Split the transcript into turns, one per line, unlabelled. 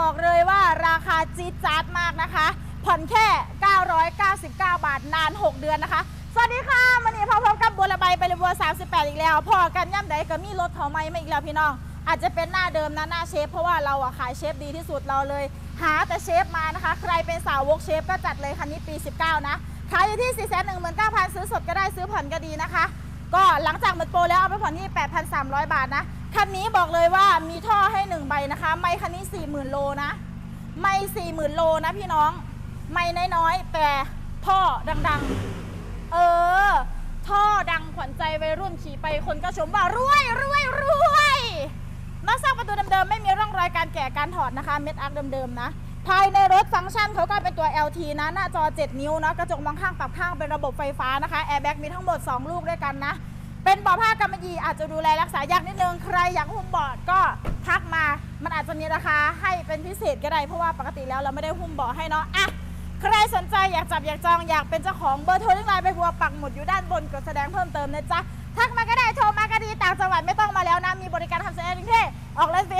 ดจาร์ดจัดมากนะคะ ผ่อนแค่ 999 บาทนาน 6 เดือนนะคะ สวัสดีค่ะวันนี้พอพบกับบัวระบายไปเลยบัว 38 อีกแล้ว พอกันย่ำใดก็มีรถเขาไม่มาอีกแล้วพี่น้อง อาจจะเป็นหน้าเดิมนะหน้าเชฟเพราะว่าเราอะขายเชฟดีที่สุดเราเลย หาแต่เชฟมานะคะ ใครเป็นสาววกเชฟก็จัดเลยคันนี้ปี 19 นะขายอยู่ที่ 419,000ซื้อสดก็ได้ซื้อผ่อนก็ดีนะคะ ก็หลังจากหมดโปรแล้วเอาไปผ่อนที่ 8,300 บาทนะ คันนี้บอกเลยว่ามีท่อให้1ใบนะคะ ไม่คันนี้40,000โลนะ ไม่40,000โลนะพี่น้อง ไม่น้อยๆแต่ท่อดังๆ เออ ท่อดังขวัญใจวัยรุ่นขี่ไปคนก็ชมว่ารวยรวยรวยนอกจากประตูเดิมๆไม่มีร่องรอยการแกะการถอดนะคะ เม็ดอาร์คเดิมๆนะภายในรถฟังก์ชันเขาก็เป็นตัว LT นะ หน้าจอ 7 นิ้วนะกระจกมองข้างปรับข้างเป็นระบบไฟฟ้านะคะแอร์แบ็กมีทั้งหมด 2 ลูกด้วยกันนะ เป็นเบาะผ้ากำมะหยี่อาจจะดูแลรักษายากนิดนึงใครอยากหุ้มเบาะก็ทักมา มันอาจจะมีราคาให้เป็นพิเศษก็ได้เพราะว่าปกติแล้วเราไม่ได้หุ้มเบาะให้เนาะอะใครสนใจอยากจับอยากจองอยากเป็นเจ้าของเบอร์โทรที่ไลน์ไปบัวปักหมุดอยู่ด้านบนกดแสดงเพิ่มเติมนะจ๊ะทักมาก็ได้โทรมาก็ดีต่างจังหวัดไม่ต้องมาแล้วนะมีบริการทำสัญญาณกรุงเท่ออกรถฟรีให้ฮอ